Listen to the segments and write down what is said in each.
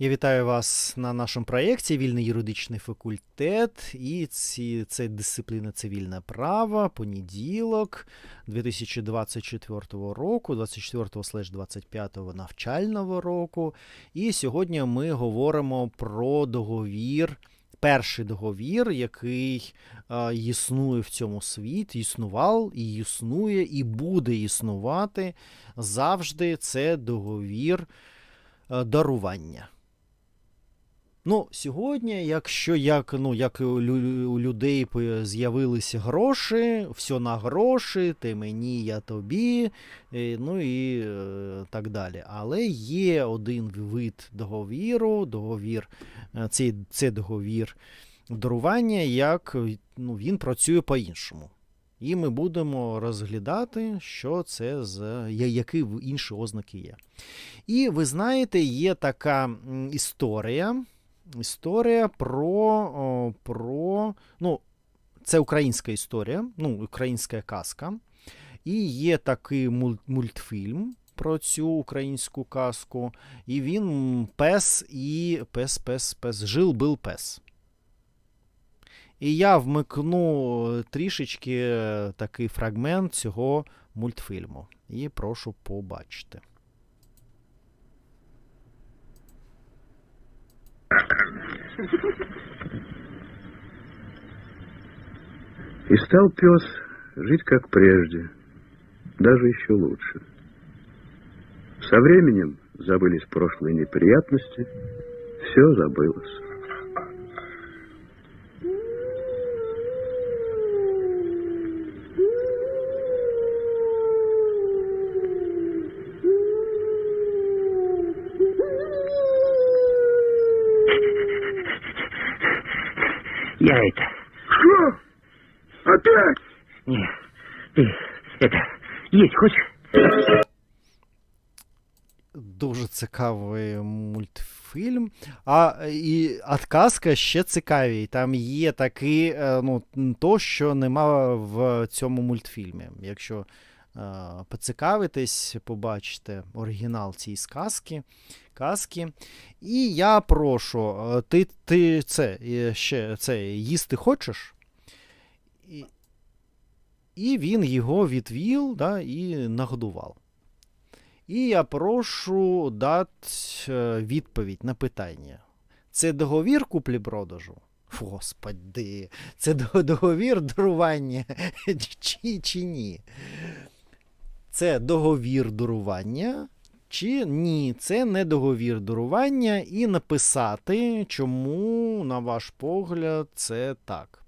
Я вітаю вас на нашому проєкті Вільний юридичний факультет і ці, це дисципліна цивільне право, понеділок 2024 року, 24-25 навчального року. І сьогодні ми говоримо про договір. Перший договір, який е, існує в цьому світі, існував і існує, і буде існувати завжди. Це договір е, дарування. Ну, сьогодні, якщо як, ну, як у людей з'явилися гроші, все на гроші, ти мені, я тобі, е, ну і е, так далі. Але є один вид договіру, договір, е, цей, це договір дарування, як ну, він працює по-іншому. І ми будемо розглядати, що це за які інші ознаки є. І ви знаєте, є така історія. Історія про, про. Ну, це українська історія, ну, українська казка. І є такий мультфільм про цю українську казку. І він пес і пес, пес, пес. Жил був пес. І я вмикну трішечки такий фрагмент цього мультфільму. І прошу побачити. И стал пес жить как прежде, даже еще лучше. Со временем забылись прошлые неприятности, все забылось. Есть хочешь? Дуже цікавий мультфільм. А і отказка ще цікавій. Там є такий, е, ну, то, що нема в цьому мультфільмі. Якщо е, поцікавитесь, побачите оригінал цієї сказки. Казки. І я прошу, е, ти, ти це е, ще це їсти хочеш? І, і він його відвів да, і нагодував. І я прошу дати е, відповідь на питання. Це договір куплі-продажу? Господи, це договір дарування чи, чи ні? Це договір дарування чи ні? Це не договір дарування, і написати, чому, на ваш погляд, це так.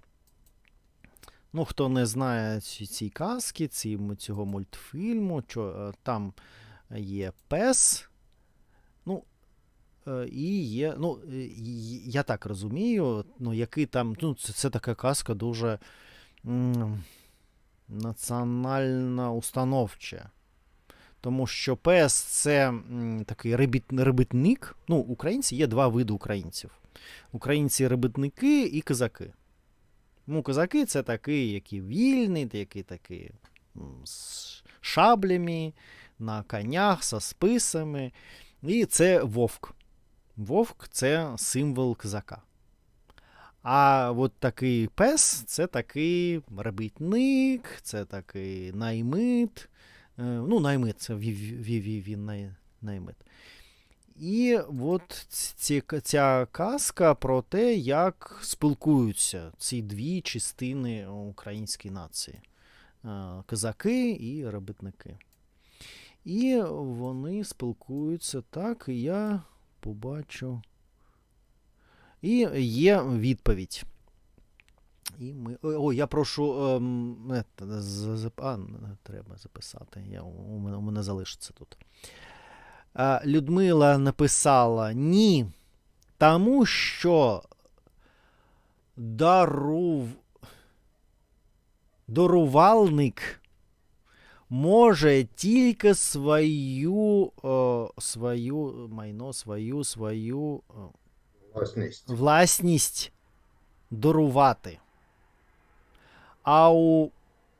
Ну, хто не знає ці, казки, ці, цього мультфільму, що, е, там є пес. Ну, е, і є. Ну, е, я так розумію, ну, який там. Ну, це, це така казка дуже м, національно установча. Тому що пес це м, такий рибіт, рибитник. Ну, українці є два види українців: українці рибитники і козаки. Ну, козаки це такі, які вільні, які такі з шаблями, на конях, со списами. І це вовк. Вовк це символ козака. А от такий пес це такий робітник, це такий наймит. Е, Ну, наймит, це ві- ві- ві- ві- він най- наймит. І от ці, ця казка про те, як спілкуються ці дві частини української нації: Е, козаки і робітники. І вони спілкуються так, і я побачу. І є відповідь. І ми... Ой, я прошу. Ем, з- а, треба записати. Я, у мене залишиться тут. Людмила написала ні, тому що дарув... дарувальник може тільки свою, о, свою майно, свою, свою о, Власність. власність дарувати. А у,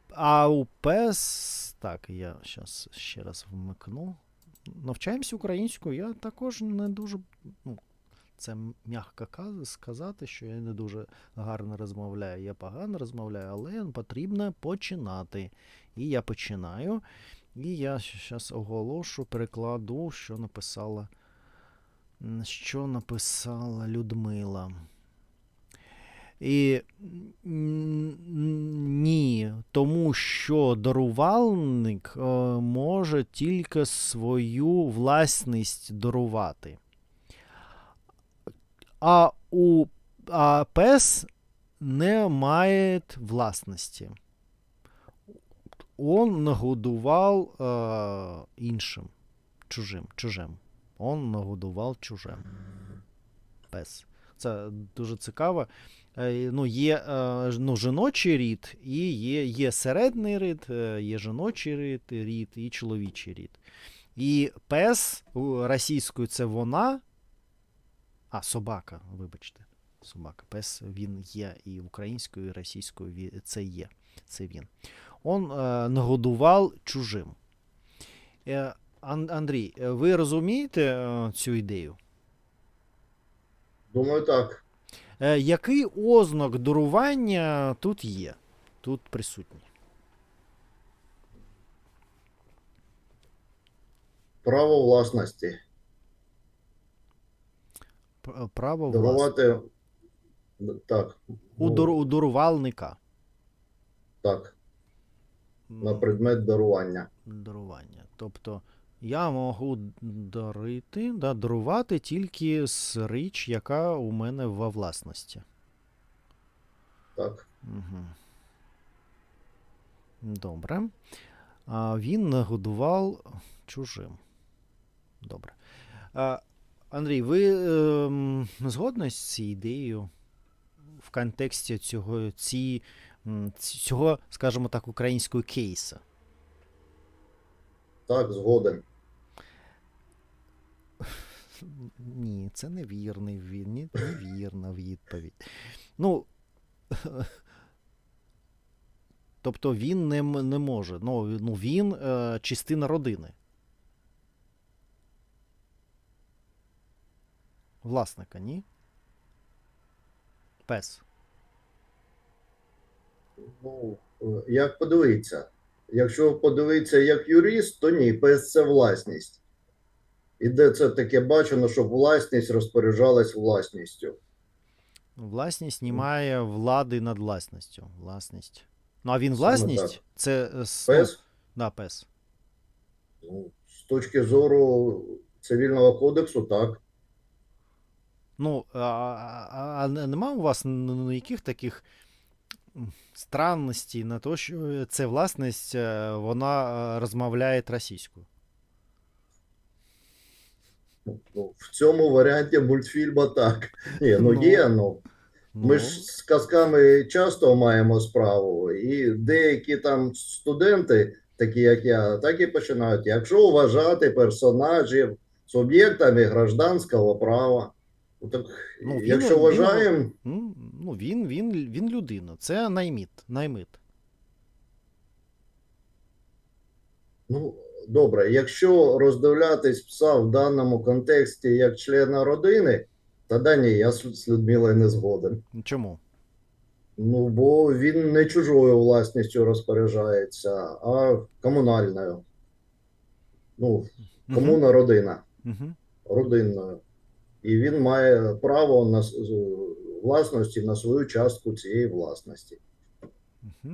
а у ПЕС. Так, я зараз ще раз вмикну. Навчаємося українською, я також не дуже. Ну, Це м'яко сказати, що я не дуже гарно розмовляю. Я погано розмовляю, але потрібно починати. І я починаю. І я зараз оголошу, перекладу, що написала, що написала Людмила. І що дарувальник е, може тільки свою власність дарувати. А у а пес не має власності. Он нагодував е, іншим, чужим, чужим. Он нагодував чужим. Пес. Це дуже цікаво. Е, Ну, є е, ну, жіночий рід, і є, є середній рід, е, є жіночий рід, рід і чоловічий рід. І пес російською це вона. А, собака, вибачте. Собака. Пес він є і українською, і російською це є. Це він. Он нагодував чужим. Ан- Андрій, ви розумієте цю ідею? Думаю, так. Е, який ознак дарування тут є? Тут присутній. Право власності. Е, Право. Дарувати. Так. У, ну, у дарувальника. Так, на предмет дарування. дарування. Тобто я можу дарити, да, дарувати тільки з річ, яка у мене во власності. Так. Угу. Добре. А він нагодував чужим. Добре. А, Андрій, ви ем, згодні з цією ідеєю в контексті цього, ці, ці- цього, скажімо так, українського кейса? Так, згоден. Ні, це невірний від... ні, невірна відповідь. Ну. Тобто він не, не може. Ну, ну він е, частина родини. Власника, ні? Пес. Ну, е, як подивитися? Якщо подивитися як юрист, то ні, пес це власність. І де це таке бачено, щоб власність розпоряджалась власністю? Власність не має влади над власністю. Власність. Ну, а він власність? Це е, Пес, Да, пес. ну, з точки зору цивільного кодексу, так. Ну, а, а, а нема у вас ну, ну, яких таких странностей на те, що це власність, е, вона е, розмовляє російською? Ну, в цьому варіанті мультфільма так. Ні, ну Ну, є, ну. Ну, Ми ж з казками часто маємо справу, і деякі там студенти, такі як я, так і починають. Якщо вважати персонажів суб'єктами гражданського права, ну так Ну, він- якщо він- вважаємо, ну, ну, він, він, він людина. Це найміт. наймит. ну добре, якщо роздивлятись пса в даному контексті як члена родини, тоді ні, я з Людмилою не згоден. Чому? Ну, бо він не чужою власністю розпоряджається, а комунальною. Ну, комуна родина, Угу. родинною. І він має право на власності на свою частку цієї власності. Угу.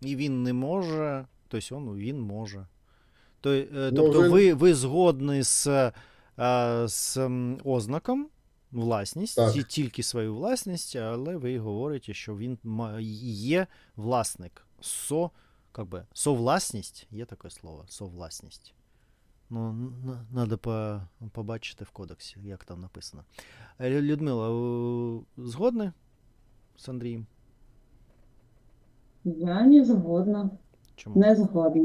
І він не може, тобто він може. То, е, Ну, тобто ви, ви згодні з, е, з ознаком власність, Так. тільки свою власність, але ви говорите, що він є власник. Со, как би, совласність, є таке слово, совласність. Ну, треба по, побачити в кодексі, як там написано. Е, Людмила, ви згодні з Андрієм? Я не згодна, Чому? не згодна.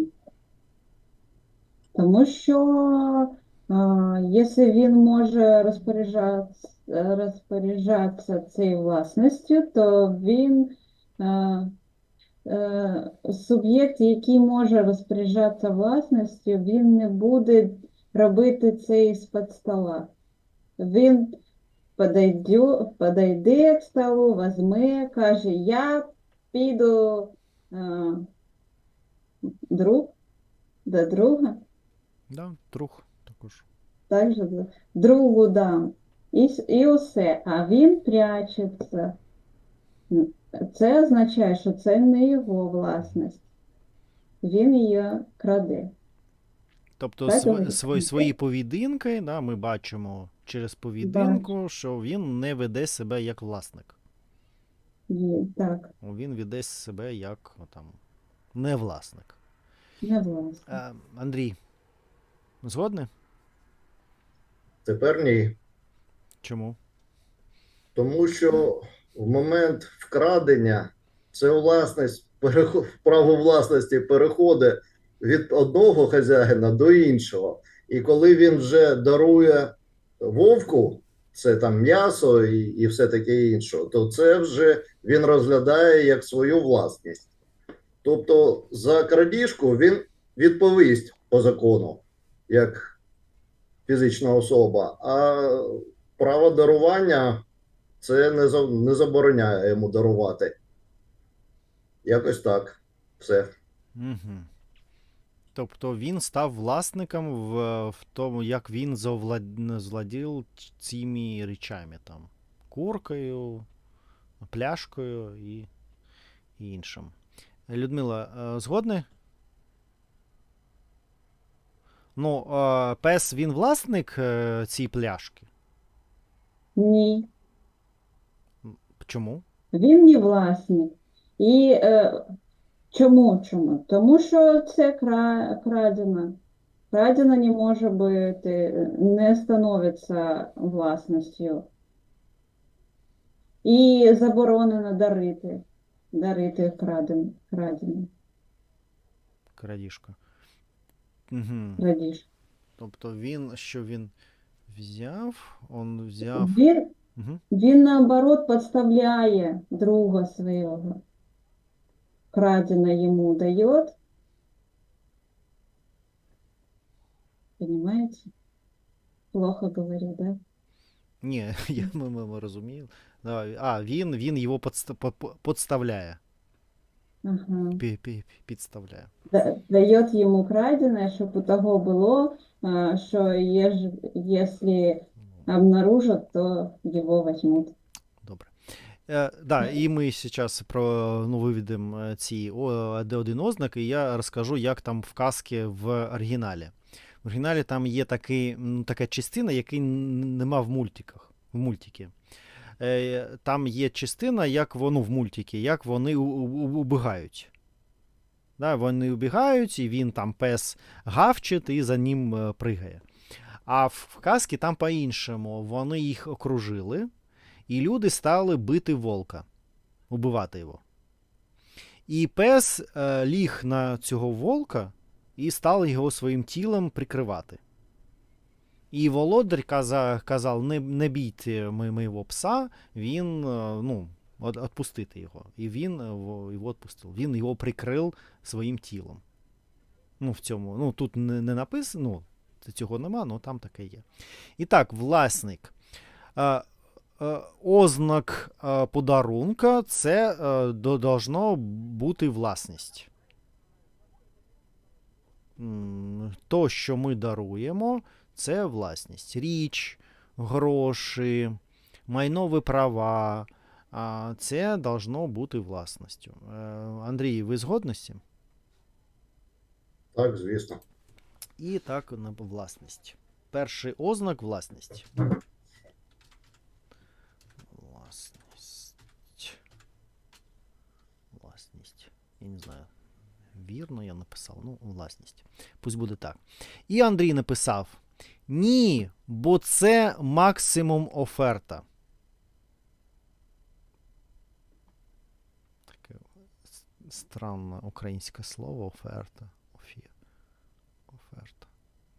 Тому що якщо він може розпоряджатися, розпоряджатися цією власністю, то він е, суб'єкт, який може розпоряджатися власністю, він не буде робити це із-під стола. Він подойдю, подойде к столу, возьме, каже, я піду друг до друга, Да, друг також. так же другу дам. І, і усе. А він прячеться. Це означає, що це не його власність. Він її краде. Тобто Так, св- свої, свої поведінки, да, ми бачимо через поведінку, що він не веде себе як власник. Є, так, Він веде себе як там, не власник. не власність. Е, Андрій, згодний? Тепер ні. Чому? Тому що в момент вкрадення це власність, право власності переходить від одного хазяїна до іншого. І коли він вже дарує вовку, це там м'ясо і, і все таке інше, то це вже він розглядає як свою власність. Тобто за крадіжку він відповість по закону, як фізична особа, а право дарування це не, не забороняє йому дарувати. Якось так. Все. Угу. Тобто він став власником в, в тому, як він завлад- завладів цими речами, там, куркою, пляшкою і, і іншим. Людмила, е, Ну, пес він власник е, цієї пляшки. Ні. Чому? Він не власник. І е, чому? Чому? Тому що це кра, крадена. Крадена не може бути, не становиться власністю. І заборонено дарити, дарити краден, крадене, Крадіжка. Угу. крадіж. Тобто він, що він взяв, он взяв. Він, Угу. він наоборот підставляє друга свого. Крадене йому дает. Понимаете? Плохо говорю, да? Ні, я, ми, ми, ми розуміємо. Да, А, він, він його подста- по- по- подставляє. Ага. Підставляє. Да- Дает ему краденое, чтобы у того было, что еж- если обнаружат, то его возьмут. Добре. Е, да, і ми зараз про ну, виведемо е, ці о, де один ознаки, і я розкажу, як там в казки в оригіналі. В оригіналі там є такий, така частина, який нема в мультиках. В мультики. Е, там є частина, як воно в мультики, як вони убігають. Да, вони убігають, і він там пес гавчить і за ним е, пригає. А в, казці там по-іншому. Вони їх окружили, і люди стали бити волка, убивати його. І пес е, ліг на цього волка і став його своїм тілом прикривати. І володар каза, казав: не, не бійте моєго пса, він е, ну, от, отпустити його. І він е, його відпустив. Він його прикрив своїм тілом. Ну, в цьому, ну, тут не, не написано, ну, цього нема, але там таке є. І так, власник. Е, е, ознак е, подарунка це до- должно бути власність. То, що ми даруємо, це власність. Річ, гроші, майнові права. а, Це должно бути власністю. Е, Андрій, ви згодні з цим? Так, звісно. І так на власність. Перший ознак власність. Власність. Власність. Я не знаю. Вірно я написав. Ну, власність. Пусть буде так. І Андрій написав: Ні, бо це максимум оферта. Таке странне українське слово оферта. Офір. Оферта.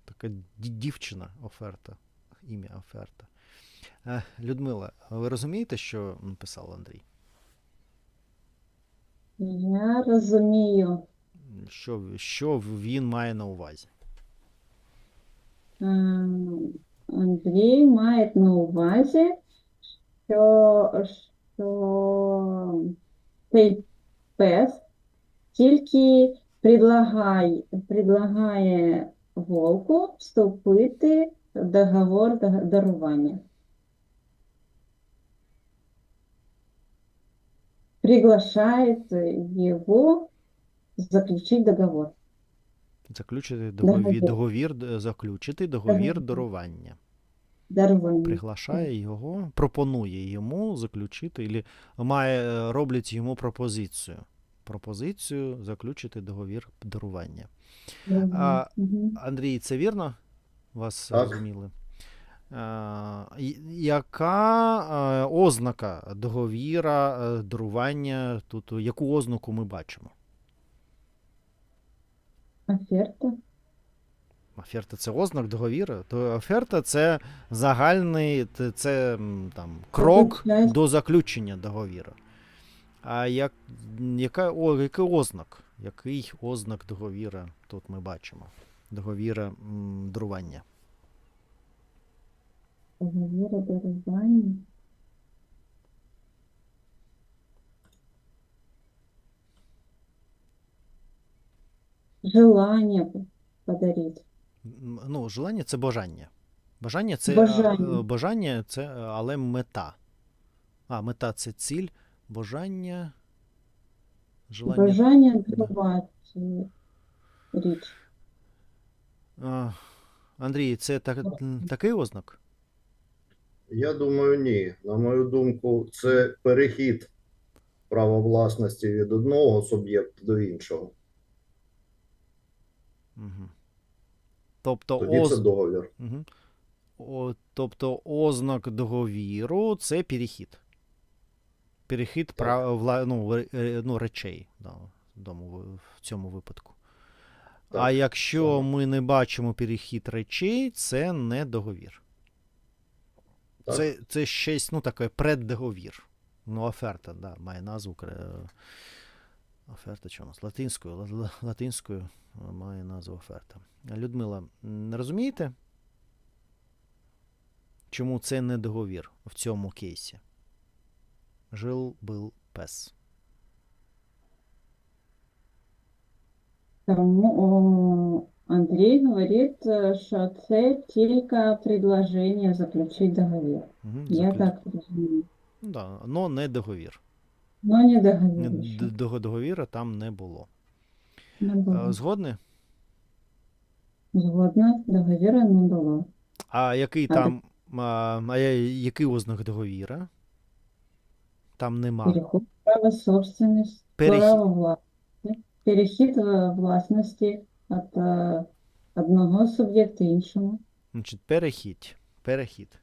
Така дівчина оферта. Ім'я оферта. Е, Людмила, ви розумієте, що написав Андрій? Я розумію. Що, що він має на увазі? Андрій має на увазі, що, що цей пес тільки предлагає, волку вступити в договор дарування. Приглашает его заключить договор. Заключити договір, Договір. заключити договір дарування. Дарування. Приглашає його, пропонує йому заключити, ілі має, е, роблять йому пропозицію. Пропозицію заключити договір дарування. А, Андрій, це вірно? Вас Так. розуміли? А, яка е, ознака договіра е, дарування? Тут яку ознаку ми бачимо? Оферта. Оферта це ознак договіру. То оферта це загальний, це там крок до заключення договіру. А як, яка, о, який ознак? Який ознак договіра тут ми бачимо? Договіра дарування. Договора дарування. Желание подарить. Ну, желання це бажання. Бажання це Бажання. е, бажання це е, але мета. А, мета це ціль, бажання. Желання. Бажання дарувати річ. А, Андрій, це так, такий ознак? Я думаю, ні. На мою думку, це перехід права власності від одного суб'єкта до іншого. Угу. Тобто, Тоді оз... це договір. Угу. О, тобто ознак договіру це перехід. Перехід прав... вла... ну, е, ну, речей да, в цьому випадку. А якщо так. ми не бачимо перехід речей, це не договір. Так. Це, це щось, ну, таке преддоговір. Ну, оферта, да, має назву. Оферта що у нас? Латинською, ла- ла- латинською е, має назву оферта. Людмила, м, розумієте? Чому це не договір в цьому кейсі? Жил был пес. Тому Андрій говорить, е, що це тільки предложення заключити договір. Угу, Я так розумію. Да, но не договір. Ну, не договір. Договіра там не було. Не було. Згодні? Згодна, договіра не було. А який А там, а, а який ознак договіра? Там нема. Переход права собственности, Перехід. право власності, перехід власності від е, одного суб'єкта іншому. Значить, перехід. Перехід.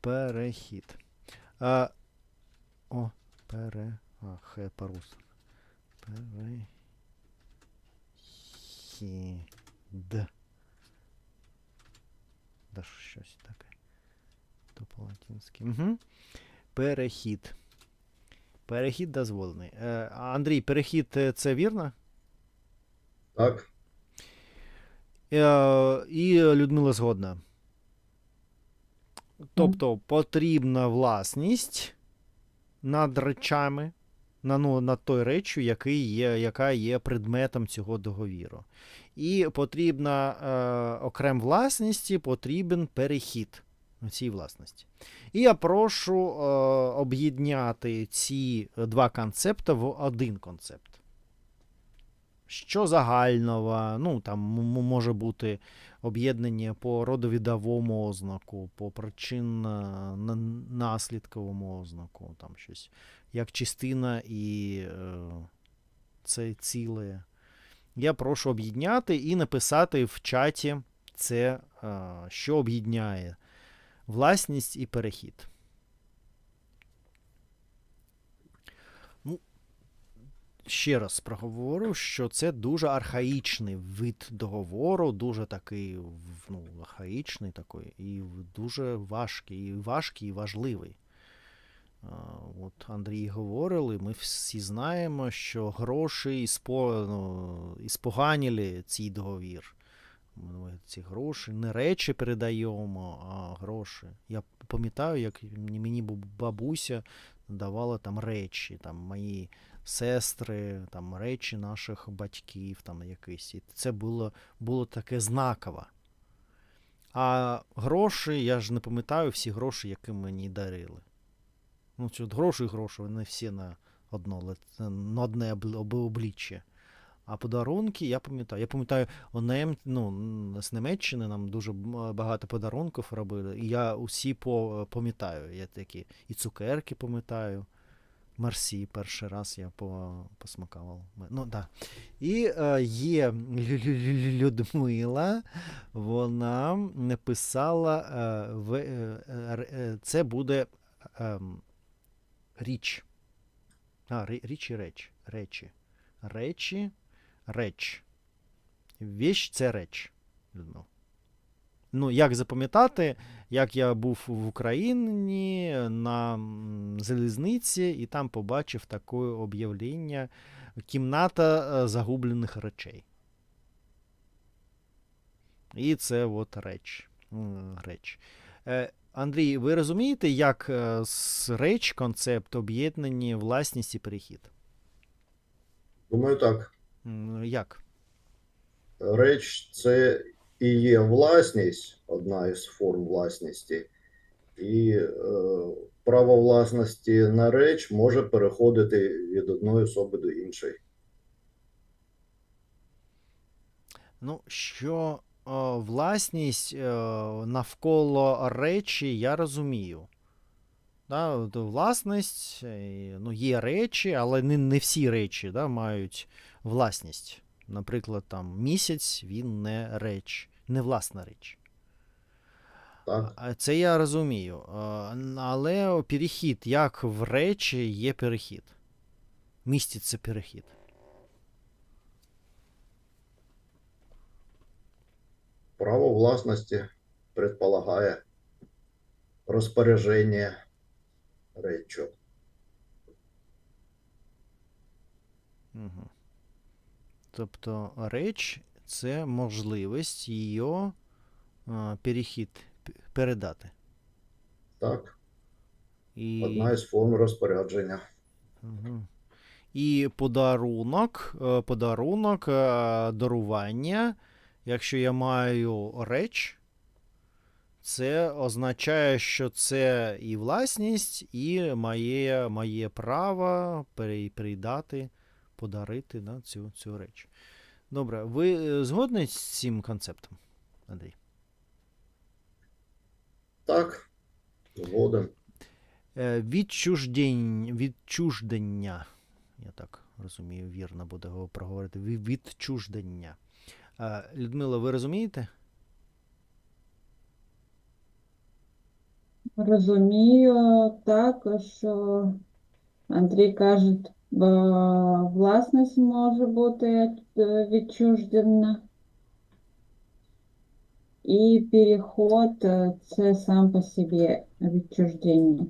Перехід. А, о, пере. А, хе по-русски. Перехід. Да щось таке. То по-латинськи. Угу. Перехід. Перехід дозволений. Е, Андрій, перехід е, це вірно? Так, Е, І Людмила згодна. Тобто потрібна власність над речами, на, ну, над той речю, який є, яка є предметом цього договіру. І потрібна, е, окрем власності, потрібен перехід цій власності. І я прошу е, об'єднати ці два концепти в один концепт. Що загального, ну там може бути об'єднання по родовідовому ознаку, по причинно-наслідковому ознаку, там щось як частина і е, це ціле. Я прошу об'єдняти і написати в чаті це, е, що об'єдняє власність і перехід. Ще раз проговорю, що це дуже архаїчний вид договору, дуже такий ну, архаїчний такий, і дуже важкий, і важкий, і важливий. От Андрій говорили, ми всі знаємо, що гроші ну, іспоганили цей договір. Ми ці гроші, не речі передаємо, а гроші. Я пам'ятаю, як мені бабуся давала там речі, там мої сестри, там речі наших батьків, там якісь. І це було, було таке знакове. А гроші, я ж не пам'ятаю всі гроші, які мені дарили. Ну, що гроші і гроші, вони всі на одно, на одне обличчя. А подарунки, я пам'ятаю. Я пам'ятаю, ну, з Німеччини нам дуже багато подарунків робили. І я усі пам'ятаю. Я такі і цукерки пам'ятаю. Мерсі, перший раз я по, посмакував. Ну, да. І е, є Лю- Лю- Лю- Людмила, вона написала, е, в, е, е, е, це буде ем, річ. А, річ і реч. Речі. Речі, реч. Віч це реч. Людмила. Ну, як запам'ятати, як я був в Україні на залізниці, і там побачив таке об'явлення кімната е, загублених речей. І це от реч. Реч. Е, Андрій, ви розумієте, як е, з реч концепт об'єднані власність і перехід? Думаю, так. Як? Реч це і є власність, одна із форм власності, і е, право власності на реч може переходити від одної особи до іншої. Ну, що е, власність е, навколо речі, я розумію. Да, власність, е, ну, є речі, але не, не всі речі да, мають власність. Наприклад, там місяць він не реч, не власна реч. Так, Це я розумію. Але перехід, як в речі є перехід. Містить це перехід. право власності предполагає розпорядження реччю. Угу. Тобто реч це можливість її е, перехід передати. Так, І, одна із форм розпорядження. Угу. І подарунок, е, подарунок, е, дарування. Якщо я маю реч, це означає, що це і власність, і моє, моє право пере- передати, подарити да, цю, цю реч. Добре, ви е, згодні з цим концептом, Андрій? Так, згоден. Е, Відчуждень, відчуждення. Я так розумію, вірно буде його проговорити. Відчуждення. Е, Людмила, ви розумієте? Розумію так, що Андрій каже, власність може бути е, відчуждена. І переход е, це сам по собі відчуждення.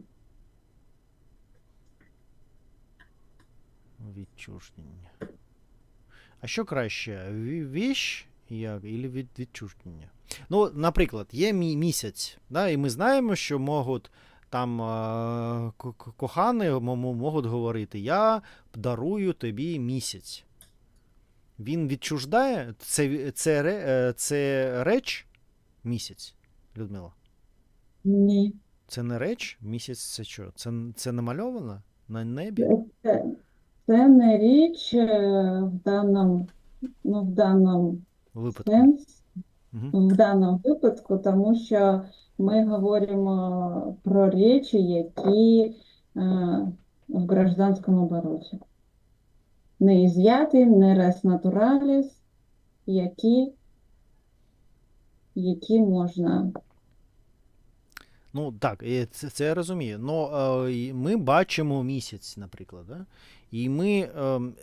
Відчуждення. А що краще? Ві- Віщ як, і від, відчуждення? Ну, наприклад, є місяць, да, і ми знаємо, що можуть там е, ко- ко- кохані можуть говорити: Я дарую тобі місяць. Він відчуждає? Це, це, е, це реч місяць, Людмила? Ні. Це не реч? Місяць це що? Це, це намальовано на небі? Це, це не річ е, в даному, ну, в даному Випадку. сенсі. В даному випадку, тому що ми говоримо про речі, які е, в гражданському обороті. Не із'яти, не рес натураліс, які, які можна. Ну так, це, це я розумію. Ну, е, ми бачимо місяць, наприклад. Да? І ми ем,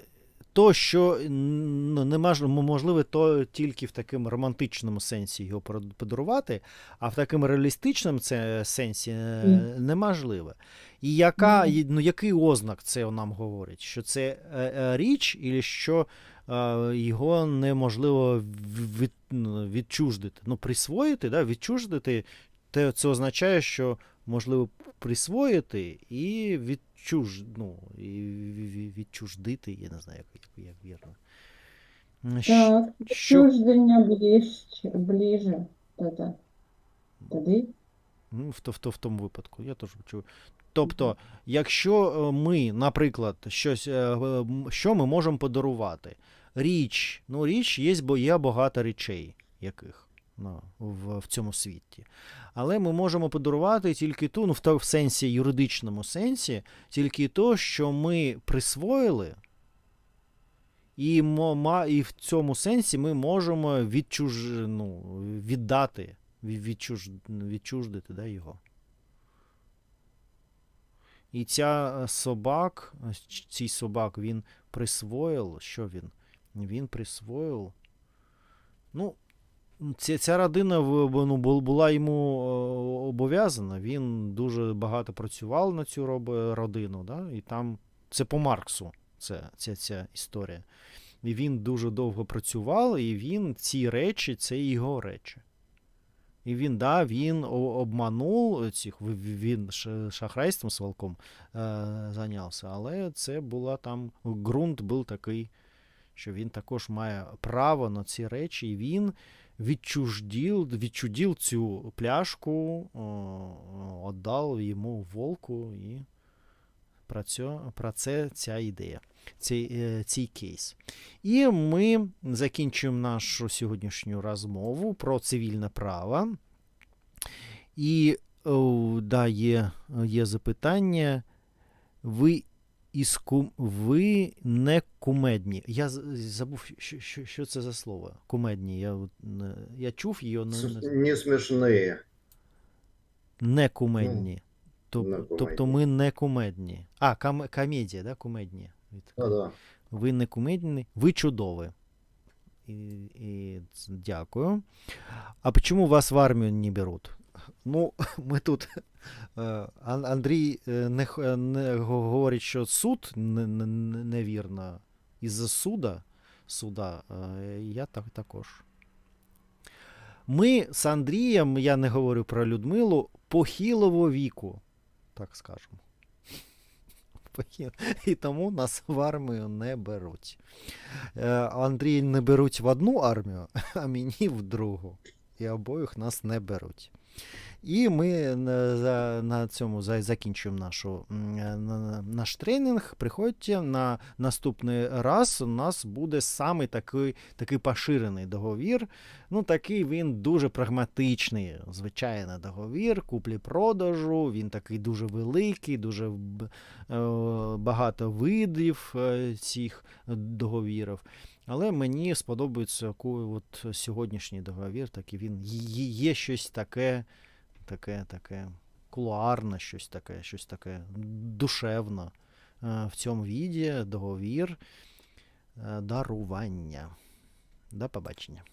то, що ну, неможливо, можливо, то тільки в такому романтичному сенсі його подарувати, а в такому реалістичному це сенсі е, неможливо. І яка, ну, який ознак це нам говорить? Що це е, е, річ, і що е, його неможливо від, ну, відчуждити. Ну, присвоїти, да, відчуждити, це означає, що можливо присвоїти і відчуж, ну, і ві- ві- відчуждити, я не знаю, як, як, як вірно. Так, що- відчуждення ближче, ближе. Тоді. Тоді Ну, в, то- в, то- в тому випадку, я теж чую. Тобто, якщо е, ми, наприклад, щось, е, що ми можемо подарувати? Річ, ну річ є, бо є багато речей, яких в, в цьому світі. Але ми можемо подарувати тільки ту, ну в, в сенсі, юридичному сенсі, тільки то, що ми присвоїли, і, ма- і в цьому сенсі ми можемо відчуж, ну, віддати, ві- відчуж, відчуждити да, його. І ця е, собак, цей собак, він присвоїв, що він? Він присвоїв. Ну, ця, ця родина ну, була йому е, обов'язана. Він дуже багато працював на цю родину, да? і там це по Марксу, це, ця, ця історія. І він дуже довго працював, і він ці речі, це його речі. І він, да, він обманув цих, він шахрайством свалком е, зайнявся, але це була там, ґрунт був такий, що він також має право на ці речі, і він відчуждів, відчудив цю пляшку, віддав йому волку, і про це, про це ця ідея, цей, е, цей кейс. І ми закінчуємо нашу сьогоднішню розмову про цивільне право. І о, да, є, є запитання. Ви, із кум... ви не кумедні. Я забув, що, що, що це за слово. Кумедні. Я, я чув її, не, Не смешные. не кумедні. Тоб- не Тобто ми не кумедні. А, кам... комедія, да? кумедні. Від- Да-да. Ви не кумедні, ви чудові. І, і дякую. А чому вас в армію не беруть? Ну, ми тут. е, Андрій е, не, не говорить, що суд не- не- не- невірно. Із-за суда, суда е, я так, також. Ми з Андрієм, я не говорю про Людмилу, похилого віку, так скажемо. І тому нас в армію не беруть. Е, Андрій не беруть в одну армію, а мені в другу. І обоїх нас не беруть. І ми на, на цьому закінчуємо нашу, е, на- на- наш тренінг. Приходьте на наступний раз. У нас буде саме такий, такий поширений договір. Ну, такий він дуже прагматичний, звичайно, договір, куплі-продажу. Він такий дуже великий, дуже е, багато видів е, цих договірів. Але мені сподобається от сьогоднішній договір, так і він є, щось таке, таке, таке кулуарне, щось таке, щось таке душевне е, в цьому віді договір е, дарування. До побачення.